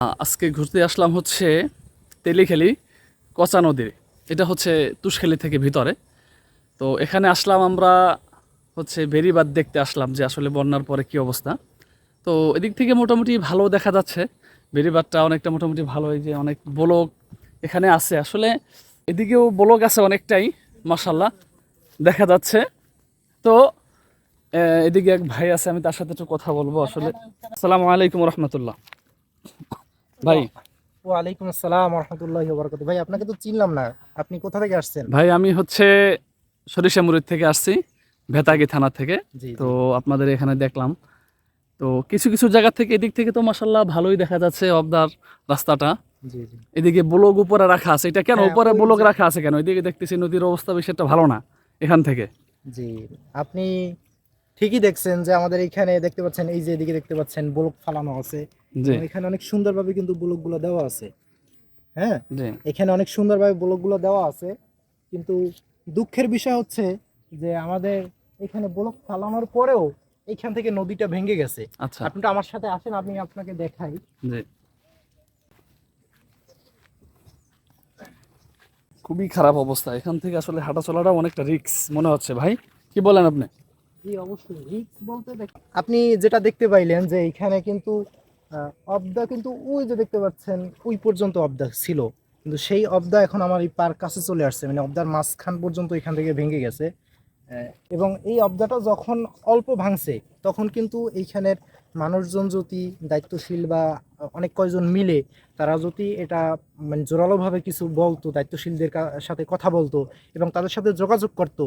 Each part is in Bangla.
আজকে ঘুরতে আসলাম হচ্ছে তেলিখালি, কচা নদীর এটা হচ্ছে তুষখালি থেকে ভিতরে। তো এখানে আসলাম আমরা হচ্ছে বেরিবাদ দেখতে আসলাম যে আসলে বন্যার পরে কি অবস্থা। তো এদিক থেকে মোটামুটি ভালো দেখা যাচ্ছে। বেরিবাদটা অনেকটা মোটামুটি ভালো, এই যে অনেক ব্লক এখানে আছে। আসলে এদিকেও ব্লক আছে অনেকটাই মাসাল্লাহ দেখা যাচ্ছে। তো এদিকে এক ভাই আছে, আমি তার সাথে একটু কথা বলব। আসলে, আসসালামু আলাইকুম রহমতুল্লাহ। ভাই। ওয়ালাইকুম আসসালাম রহমতুল্লাহ বরকত ভাই আপনাকে তো চিনলাম না। আপনি কোথা থেকে আসছেন? ভাই আমি হচ্ছে সরিষামুড়ির থেকে আসছি ভেতাগি থানা থেকে। তো আপনাদের এখানে দেখলাম। তো কিছু কিছু জায়গা থেকে এদিক থেকে তো মাসাল্লাহ ভালোই দেখা যাচ্ছে অবদার রাস্তাটা। এদিকে ব্লক উপরে রাখা আছে। এটা কেন হ্যাঁ, উপরে ব্লক রাখা আছে কেন? এদিকে দেখতেছি নদীর অবস্থা বেশি একটা ভালো না এখান থেকে। জি। আপনি ঠিকই দেখছেন যে আমাদের এখানে দেখতে পাচ্ছেন এই যে এদিকে দেখতে পাচ্ছেন ব্লক ফালানো আছে। এখানে অনেক সুন্দরভাবে কিন্তু ব্লকগুলো দেওয়া আছে। হ্যাঁ? এখানে অনেক সুন্দরভাবে ব্লকগুলো দেওয়া আছে। কিন্তু দুঃখের বিষয় হচ্ছে যে আমাদের এখানে ব্লক ফালানোর পরেও এখান থেকে নদীটা ভেঙে গেছে। আচ্ছা। আপনি তো আমার সাথে আসেন আমি আপনাকে দেখাই। জি। খুবই খারাপ অবস্থা। এখান থেকে আসলে হাঁটা চলাটা অনেকটা রিস্ক মনে হচ্ছে ভাই। কি বলেন আপনি? জি অবশ্যই। রিস্ক বলতে আপনি যেটা দেখতে পাইলেন যে এখানে কিন্তু অবদা কিন্তু ওই যে দেখতে পাচ্ছেন, ওই পর্যন্ত অবদা ছিল। কিন্তু সেই অবদা এখন আমার এই পার কাছে চলে আসছে। মানে অবদার মাঝখান পর্যন্ত এখান থেকে ভেঙে গেছে। এবং এই অবদাটা যখন অল্প ভাঙছে, তখন কিন্তু এইখানের মানুষজন যদি দায়িত্বশীল বা অনেক কয়জন মিলে, তারা যদি এটা মানে জোরালোভাবে কিছু বলতো, দায়িত্বশীলদের সাথে কথা বলতো এবং তাদের সাথে যোগাযোগ করতো,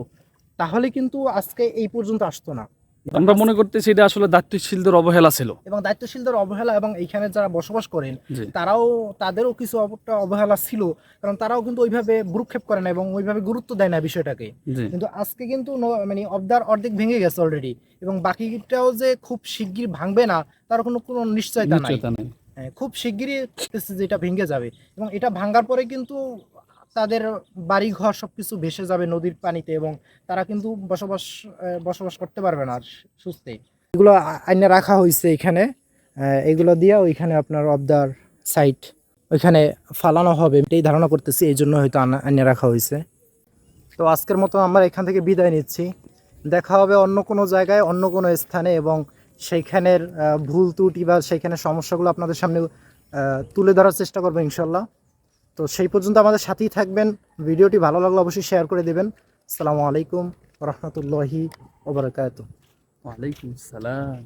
তাহলে কিন্তু আজকে এই পর্যন্ত আসতো না। আমরা মনে করতেছি এটা আসলে দায়িত্বশীলদের অবহেলা ছিল। এবং দায়িত্বশীলদের অবহেলা এবং এইখানে যারা বসবাস করেন তারাও তাদেরও কিছু অবহেলা ছিল কারণ তারাও কিন্তু ওইভাবে ভ্রুক্ষেপ করে না এবং ওইভাবে গুরুত্ব দেয় না বিষয়টাকে। কিন্তু আজকে কিন্তু মানে অবদার অর্ধেক ভেঙে গেছে অলরেডি এবং বাকিটাও যে খুব শিগগির ভাঙবে না তার কোনো কোনো নিশ্চয়তা নাই। হ্যাঁ, খুব শিগগিরই দেখতেছি যে এটা ভেঙে যাবে। এবং এটা ভাঙার পরে কিন্তু তাদের বাড়ি ঘর সবকিছু ভেসে যাবে নদীর পানিতে এবং তারা কিন্তু বসবাস বসবাস করতে পারবে না সুস্থে এগুলো আইনে রাখা হয়েছে এখানে। এগুলো দিয়ে ওইখানে আপনার অবদার সাইট ওইখানে ফালানো হবে। এটাই ধারণা করতেছি, এই জন্য হয়তো আইনে রাখা হয়েছে তো আজকের মতো আমরা এখান থেকে বিদায় নিচ্ছি। দেখা হবে অন্য কোনো জায়গায়, অন্য কোনো স্থানে এবং সেইখানের ভুল ত্রুটি বা সেইখানের সমস্যাগুলো আপনাদের সামনে তুলে ধরার চেষ্টা করব ইনশাল্লাহ। তো সেই পর্যন্ত আমাদের সাথেই থাকবেন। ভিডিওটি ভালো লাগলে অবশ্যই শেয়ার করে দেবেন। আসসালামু আলাইকুম রহমতুল্লাহি ওবরাকাত ওয়ালাইকুম আসসালাম